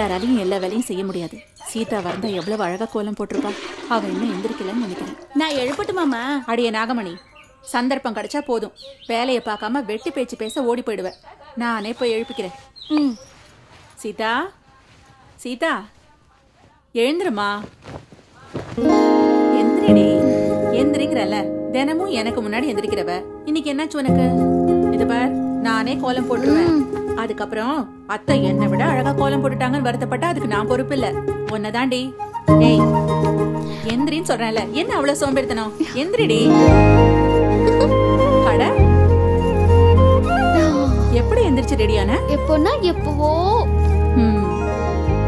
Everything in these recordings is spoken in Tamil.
யாராலையும் எல்லா வேலையும் செய்ய முடியாது. சீதா வரந்தா எவ்வளவு அழகா கோலம் போட்டிருப்பா. அவ இன்னும் எந்திரிக்கலன்னு நினைக்கிறேன். நான் எழுப்பட்டுமாமா அடியே நாகமணி. சந்தர்ப்பம் கிடைச்சா போதும். வேலையை பார்க்காம வெட்டி பேச்சு பேச ஓடி போயிடுவேன் நானே போய் எழுப்பிக்கிறேன். ம். சீதா? சீதா? எழுந்துருமா? எந்திரிடி. எந்திரிக்கிறல்ல. தினமும் எனக்கு முன்னாடி எந்திரிக்கிறவ. இன்னைக்கு என்னாச்சு உனக்கு? இது பார் நானே கோலம் போட்டுருவேன். அதுக்கப்புறம் அத்தை என்னை விட அழகா கோலம் போட்டுட்டாங்கன்னு வருத்தப்பட்டா அதுக்கு நான் பொறுப்பு இல்ல. உன்னதாண்டி ஏய் எந்திரின்னு சொல்றேன்ல. என்ன அவ்வளவு சோம்பேறித்தனம்? எந்திரிடி. அட எப்படி எந்திரிச்சு ரெடியான எப்போன்னா எப்பவோ.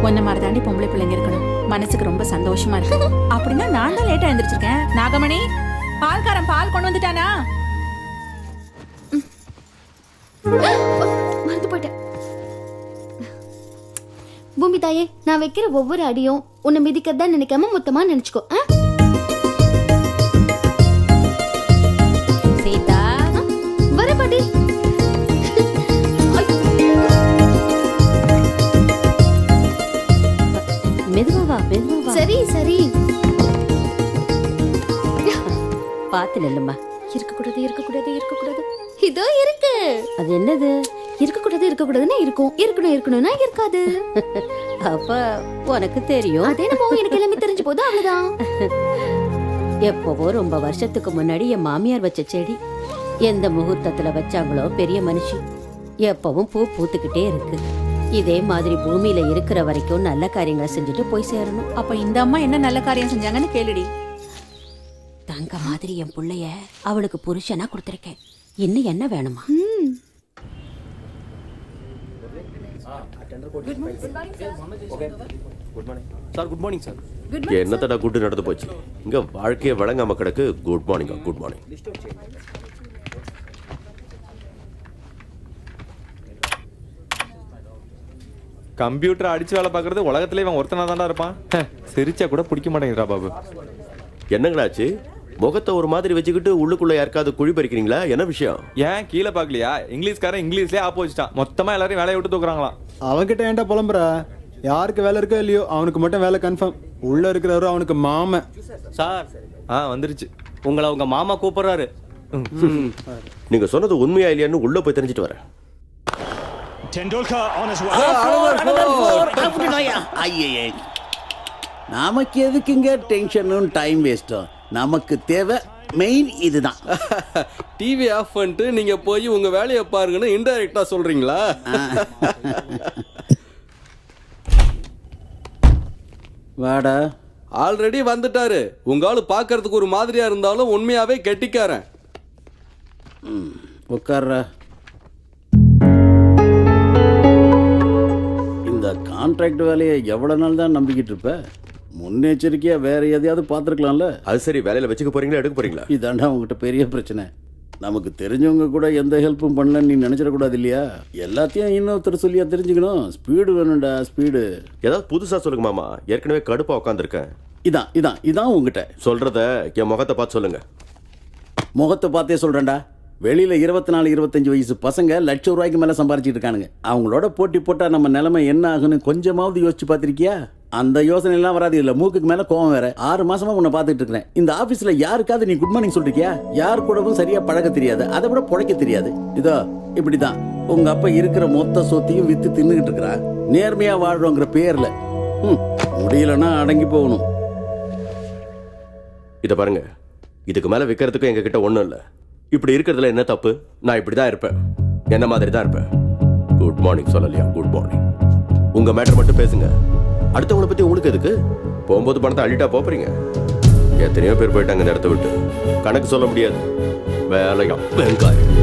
உன்ன மாதிரி தாண்டி பொம்பளை பிள்ளைங்க இருக்கணும். மனசுக்கு ரொம்ப சந்தோஷமா இருக்கு. அப்படின்னா நான் தான் லேட்டா எந்திரிச்சிருக்கேன். நாகமணி பால்காரன் பால் கொண்டு வந்துட்டானா? பூமி தாயே நான் வைக்கிற ஒவ்வொரு அடியும் உன்னை மிதிக்கிறதா நினைக்காம மொத்தமா நினைச்சுக்கோ? சீதா? வர பாட்டி. மெதுவா மெதுவா வா. சரி சரி. பாத்து நில்லுமா இருக்கக்கூடாது இருக்கக்கூடாது இருக்கக்கூடாது. இதோ இருக்கு. அது என்னது? இருக்கக்கூடாது இருக்கக்கூடாதுன்னா இருக்கும். இருக்கணும் இருக்கணும்னா இருக்காது. அப்ப உனக்கு தெரியும். அதே நம்ம எனக்கு எல்லாமே தெரிஞ்சு போது அவ்வளவுதான். எப்பவோ ரொம்ப வருஷத்துக்கு முன்னாடி என் மாமியார் வச்ச செடி. எந்த முகூர்த்தத்துல வச்சாங்களோ பெரிய மனுஷி. எப்பவும் பூ பூத்துக்கிட்டே இருக்கு. இதே மாதிரி பூமியில இருக்கிற வரைக்கும் நல்ல காரியங்களை செஞ்சுட்டு போய் சேரணும். அப்ப இந்த அம்மா என்ன நல்ல காரியம் செஞ்சாங்கன்னு கேளுடி. தங்க மாதிரி என் புள்ளைய அவளுக்கு புருஷனா கொடுத்துருக்கேன். இன்னும் என்ன வேணுமா? சார் குட் மார்னிங் சார் இங்க என்னத்தடா கூட்டு நடந்து போச்சு? இங்க வாழ்க்கையே வழங்காம கிடக்கு. Good morning good morning computer அடிச்சு வேலை பார்க்கறது உலகத்துல இவன் ஒருத்தனா தான்டா இருப்பான் சிரிச்சா கூட பிடிக்க மாட்டேங்கிறா பாபு. என்னங்கடாச்சு முகத்தை ஒரு மாதிரி வச்சுக்கிட்டு உள்ளுக்குள்ள யாருக்காவது குழி பறிக்கிறீங்களா? என்ன விஷயம்? ஏன் கீழே பார்க்கலையா? இங்கிலீஷ்காரன் இங்கிலீஷ்லயே ஆப்போசிட்டான் மொத்தமா எல்லாரையும் வேலையை விட்டு தூக்குறாங்களாம் அவன்கிட்ட ஏன்டா புலம்புற? யாருக்கு வேலை இருக்கோ இல்லையோ அவனுக்கு மட்டும் வேலை கன்ஃபார்ம் உள்ள இருக்கிறவரு அவனுக்கு மாமன். சார். ஆ வந்துருச்சு. உங்களை உங்க மாமா கூப்பிடுறாரு. நீங்க சொன்னது உண்மையா இல்லையான்னு உள்ள போய் தெரிஞ்சுட்டு வரேன். on his way. ஐயே நமக்கு எதுக்குங்க டென்ஷனும் டைம் வேஸ்ட்டும் நமக்கு தேவை மெயின் இதுதான். டிவி ஆஃப் பண்ணிட்டு நீங்க போய் உங்க வேலையை பாருங்கன்னு இன்டைரக்டா சொல்றீங்களா? வாடா. ஆல்ரெடி வந்துட்டாரு. உங்க ஆளு பார்க்கறதுக்கு ஒரு மாதிரியா இருந்தாலும் உண்மையாவே கெட்டிக்காரன். உட்கார்றா இந்த கான்ட்ராக்ட் வேலையை எவ்வளோ நாள் தான் நம்பிக்கிட்டு இருப்ப? முன்னெச்சரிக்கையாக வேற எதையாவது பார்த்துருக்கலாம்ல? அது சரி வேலையில வச்சுக்க போறீங்களா எடுக்க போறீங்களா? இதாண்டா உங்ககிட்ட பெரிய பிரச்சனை. நமக்கு தெரிஞ்சவங்க கூட எந்த ஹெல்ப்பும் பண்ணலன்னு நீ நினச்சிடக்கூடாது இல்லையா? எல்லாத்தையும் இன்னொருத்தர் சொல்லியா தெரிஞ்சுக்கணும். ஸ்பீடு வேணும்டா ஸ்பீடு. ஏதாவது புதுசா சொல்லுங்க மாமா. ஏற்கனவே கடுப்பா உட்காந்துருக்கேன் இதான் இதான் இதான் உங்ககிட்ட. சொல்றத என் முகத்தை பார்த்து சொல்லுங்க. முகத்தை பார்த்தே சொல்கிறேன்டா வெளியில் இருபத்தி நாலு இருபத்தஞ்சு வயசு பசங்க லட்சம் ரூபாய்க்கு மேலே சம்பாரிச்சிட்டு இருக்கானுங்க. அவங்களோட போட்டி போட்டால் நம்ம நிலைமை என்ன ஆகுன்னு கொஞ்சமாவது யோசிச்சு பார்த்திருக்கியா? அந்த யோசனை எல்லாம் வராது. இல்லை மூக்குக்கு மேலே கோவம் வேற. ஆறு மாசமா உன்னை பாத்துட்டு இருக்கிறேன். இந்த ஆஃபீஸில் யாருக்காவது நீ குட் மார்னிங் சொல்றியா யார் கூடவும் சரியா பழக தெரியாது. அதை விட புழைக்க தெரியாது. இதோ இப்படி தான் உங்க அப்பா இருக்கிற மொத்த சொத்தையும் வித்து தின்னுகிட்டு இருக்கிறா. நேர்மையா வாழ்றோங்கிற பேர்ல. ம், முடியலன்னா அடங்கி போகணும். இத பாருங்க. இதுக்கு மேல விற்கிறதுக்கும் எங்க கிட்ட ஒண்ணும் இல்ல. இப்படி இருக்கிறதுல என்ன தப்பு? நான் இப்படி தான் இருப்பேன். என்ன மாதிரி தான் இருப்பேன்? குட் மார்னிங் சொல்லலையா? குட் மார்னிங் உங்க மேட்டர் மட்டும் பேசுங்க. அடுத்தவங்கள பத்தி உங்களுக்கு எதுக்கு? போகும்போது பணத்தை அள்ளிட்டா போறீங்க. எத்தனையோ பேர் போயிட்டாங்க இந்த இடத்த விட்டு. கணக்கு சொல்ல முடியாது. வேலையா? வெங்காயம்.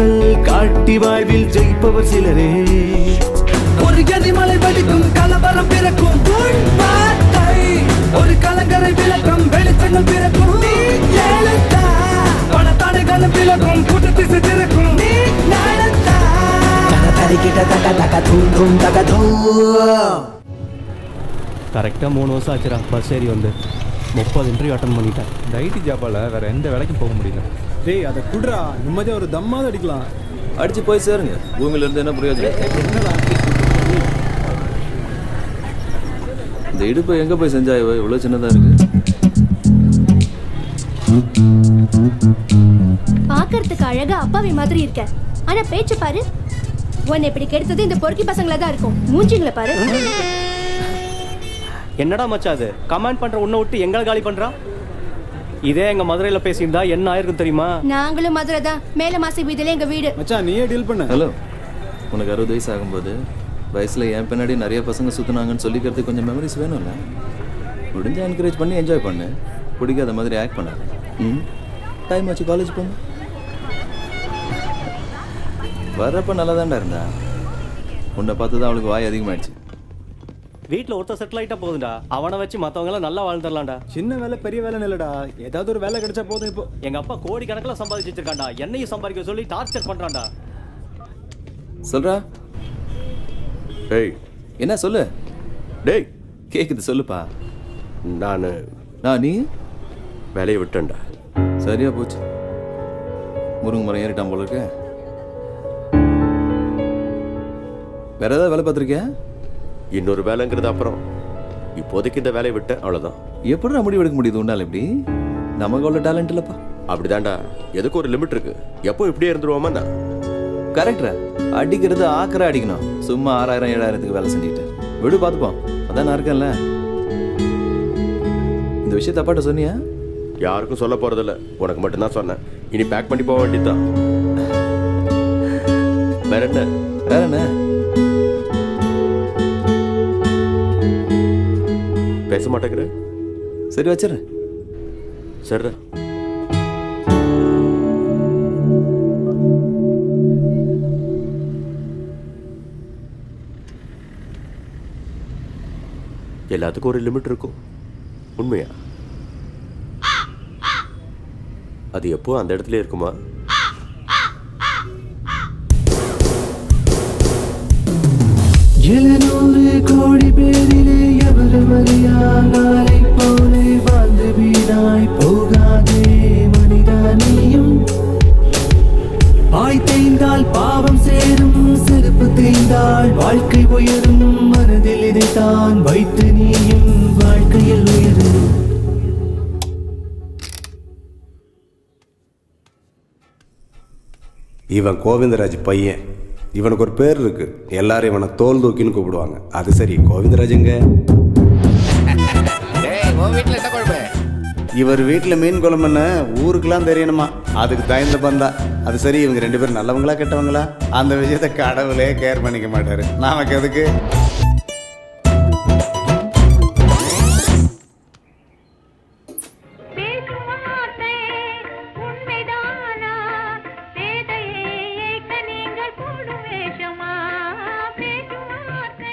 தன்னாற்றல் காட்டி வாழ்வில் ஜெயிப்பவர் சிலரே. ஒரு எதிமலை வெடிக்கும் கலவரம் பிறக்கும். ஒரு கலங்கரை விளக்கம் வெளிச்சங்கள் பிறக்கும். நீ எழுத்தா பல தடைகளும் விலகும் கூட்டு திசை திறக்கும். தரிக்கிட்ட தக்க தக்க தூண்டும் தக்க தூ கரெக்டாக மூணு வருஷம் ஆச்சுடா பஸ் ஏறி வந்து. முப்பது இன்டர்வியூ அட்டன் பண்ணிட்டேன். இந்த ஐடி ஜாப்பால வேற எந்த வேலைக்கும் போக முடியல. டேய் அதை குடுறா. நிம்மதியா ஒரு தம்மாவது அடிக்கலாம். அடிச்சு போய் சேருங்க. பூமியில இருந்து என்ன பிரயோஜனம் இந்த இடுப்பு எங்க போய் செஞ்சா இவ இவ்வளவு சின்னதா இருக்கு. பாக்குறதுக்கு அழகா அப்பாவி மாதிரி இருக்க. ஆனா பேச்சு பாரு. உன்னை இப்படி கெடுத்தது இந்த பொறுக்கி பசங்கள தான் இருக்கும். மூஞ்சிங்களை பாரு. என்னடா மச்சான் அது? கமெண்ட் பண்ணுற உன்னை விட்டு எங்களை காலி பண்ணுறான் இதே எங்கள் மதுரையில் பேசியிருந்தா என்ன ஆயிருக்கும் தெரியுமா? நாங்களும் மதுரை தான். மேல மாசி வீதியில எங்க வீடு. மச்சான் நீயே டீல் பண்ண. ஹலோ உனக்கு அறுபது வயசு ஆகும்போது வயசுல என் பின்னாடி நிறைய பசங்க சுத்துனாங்கன்னு சொல்லிக்கிறதுக்கு கொஞ்சம் மெமரிஸ் வேணும்ல? முடிஞ்சா என்கரேஜ் பண்ணி என்ஜாய் பண்ணு. பிடிக்காத மாதிரி ஆக்ட் பண்ண ம்? டைம் ஆச்சு காலேஜ் போங்க. வர்றப்ப நல்லா இருந்தா. உன்னை பார்த்து தான் அவளுக்கு வாய் அதிகமாயிடுச்சு. வீட்டில் ஒருத்தர் செட்டில் ஆகிட்டா போதும்டா அவனை வச்சு மற்றவங்களாம் நல்லா வாழ்ந்துடலாம்டா. சின்ன வேலை பெரிய வேலை இல்லடா. ஏதாவது ஒரு வேலை கிடைச்சா போதும் இப்போ. எங்கள் அப்பா கோடி கணக்கில் சம்பாதிச்சு வச்சிருக்காண்டா என்னையும் சம்பாதிக்க சொல்லி டார்ச்சர் பண்ணுறான்டா சொல்றா. டேய் என்ன சொல்லு? டேய். கேக்குது சொல்லுப்பா. நான் நான் நீ? வேலையை விட்டேன்டா. சரியா போச்சு. முருங்கை மரம் ஏறிட்டான் போல இருக்க. வேற ஏதாவது வேலை பார்த்துருக்கியா? இன்னொரு வேலைங்கிறது அப்புறம். இப்போதைக்கு இந்த வேலையை விட்டேன் அவ்வளோதான் எப்படி முடிவு எடுக்க முடியுது உன்னால இப்படி? நமக்கு அவ்வளோ டேலண்ட் இல்லப்பா. அப்படிதான்டா. எதுக்கு ஒரு லிமிட் இருக்கு? எப்போ இப்படியே இருந்துருவோமா நான் கரெக்டா அடிக்கிறது ஆக்கற அடிக்கணும். சும்மா ஆறாயிரம் ஏழாயிரத்துக்கு வேலை செஞ்சுட்டு விடு பார்த்துப்போம். அதான் நான் இருக்கேன்ல. இந்த விஷயத்த அப்பாட்ட சொன்னியா? யாருக்கும் சொல்ல போறதில்ல. உனக்கு மட்டும்தான் சொன்னேன். இனி பேக் பண்ணி போக வேண்டியதுதான். வேற என்ன? வேற என்ன? பேச மாட்டேங்கிற சரி வச்சிடுறேன். சரிடா எல்லாத்துக்கும் ஒரு லிமிட் இருக்கும். உண்மையா? அது எப்போ அந்த இடத்துல இருக்குமா? கோடி பேரிலே எவரும் அறியானாரை போலே வாழ்ந்து வீணாய் போகாதே மனிதா நீயும் ஆய் தேய்ந்தால் பாவம் சேரும் செருப்பு தேய்ந்தால் வாழ்க்கை உயரும். மனதில் இதைத்தான் வைத்து நீயும் வாழ்க்கையில் உயரும் இவன் கோவிந்தராஜ் பையன். இவனுக்கு ஒரு பேர் இருக்கு. எல்லாரும் இவனை தோல் தூக்கின்னு கூப்பிடுவாங்க. அது சரி கோவிந்தராஜுங்க இவர் வீட்டில் மீன் குழம்புன்னு ஊருக்கெல்லாம் தெரியணுமா? அதுக்கு தயந்து பந்தா. அது சரி இவங்க ரெண்டு பேரும் நல்லவங்களா கெட்டவங்களா? அந்த விஷயத்த கடவுளே கேர் பண்ணிக்க மாட்டாரு. நமக்கு எதுக்கு?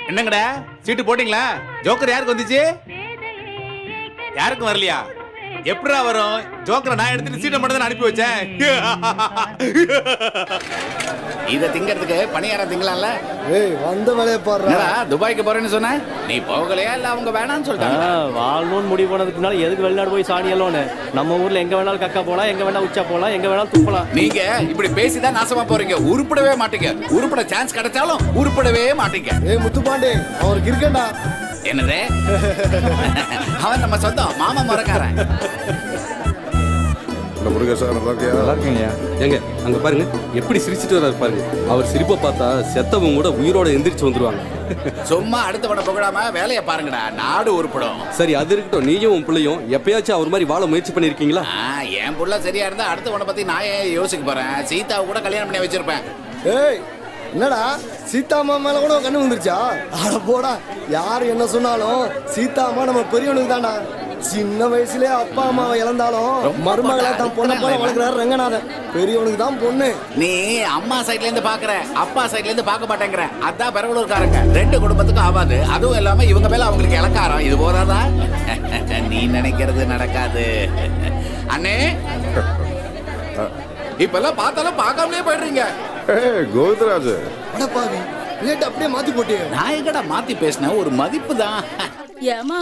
என்னங்கடா? சீட்டு போட்டீங்களா? ஜோக்கர் யாருக்கு வந்துச்சு? யாருக்கும் வரலையா? எப்படிடா வரும்? ஜோக்கரை நான் எடுத்துட்டு சீட்டை மட்டும் தான் அனுப்பி வச்சேன். இதை திங்கிறதுக்கு பணியாரம் திங்கலாம்ல? ஏய் வந்த வேலையை பாடுறா. என்னடா, துபாய்க்கு போறேன்னு சொன்ன? நீ போகலையா இல்ல அவங்க வேணாம்னு சொல்லிட்டாங்க? வாழணும்னு முடிவு பண்ணதுக்கு முன்னால எதுக்கு வெளிநாடு போய் சாணியலோன்னு நம்ம ஊரில் எங்கே வேணாலும் கக்கா போகலாம் எங்கே வேணாலும் உச்சா போகலாம் எங்கே வேணாலும் துப்பலாம். நீங்க இப்படி பேசிதான் நாசமா போறீங்க. உருப்படவே மாட்டீங்க. உருப்பட சான்ஸ் கிடைச்சாலும் உருப்படவே மாட்டீங்க. ஏய் முத்துப்பாண்டி அவருக்கு இருக்கேன்டா என்னது? அவன் நம்ம சொந்தம் மாமா மரக்காரன் நல்லா இருக்கீங்கய்யா ஏங்க அங்க பாருங்க. எப்படி சிரிச்சிட்டு வர்றாரு பாருங்க. அவர் சிரிப்பை பார்த்தா செத்தவங்க கூட உயிரோட எந்திரிச்சு வந்துருவாங்க. சும்மா அடுத்தவனை புகழாம வேலையை பாருங்கடா நாடு உருப்படும். சரி அது இருக்கட்டும். நீயும் உன் பிள்ளையும் எப்பயாச்சும் அவர் மாதிரி வாழ முயற்சி பண்ணிருக்கீங்களா என் புள்ள சரியா இருந்தா அடுத்தவனை பத்தி நான் ஏன் யோசிக்க போறேன்? சீதாவை கூட கல்யாணம் பண்ணி வச்சிருப்பேன். ஏய் என்னடா? சீதா அம்மா மேல கூட கண்ணு வந்துருச்சா அட போடா. யார் என்ன சொன்னாலும் சீதா அம்மா நம்ம பெரியவனுக்கு தான்டா. சின்ன வயசுலயே அப்பா அம்மாவை இழந்தாலும் மருமகளா தான் பொண்ணை போல வளர்க்குறாரு ரங்கநாதன். பெரியவனுக்கு தான் பொண்ணு. நீ அம்மா சைடுல இருந்து பாக்குற அப்பா சைடுல இருந்து பார்க்க மாட்டேங்கிற. அதான் பெரவலூர்காரங்க ரெண்டு குடும்பத்துக்கும் ஆகாது அதுவும் இல்லாம இவங்க மேல அவங்களுக்கு இலக்காரம். இது போதாதா நீ நினைக்கிறது நடக்காது. அண்ணே. இப்பெல்லாம் பார்த்தாலும் பார்க்காமலே போயிடுறீங்க. கோவிந்தராஜ். அடப்பாவி பிளேட் அப்படியே மாத்தி போட்டியே. நான் எங்கடா மாத்தி பேசினேன்? ஒரு மதிப்பு தான் ஏமா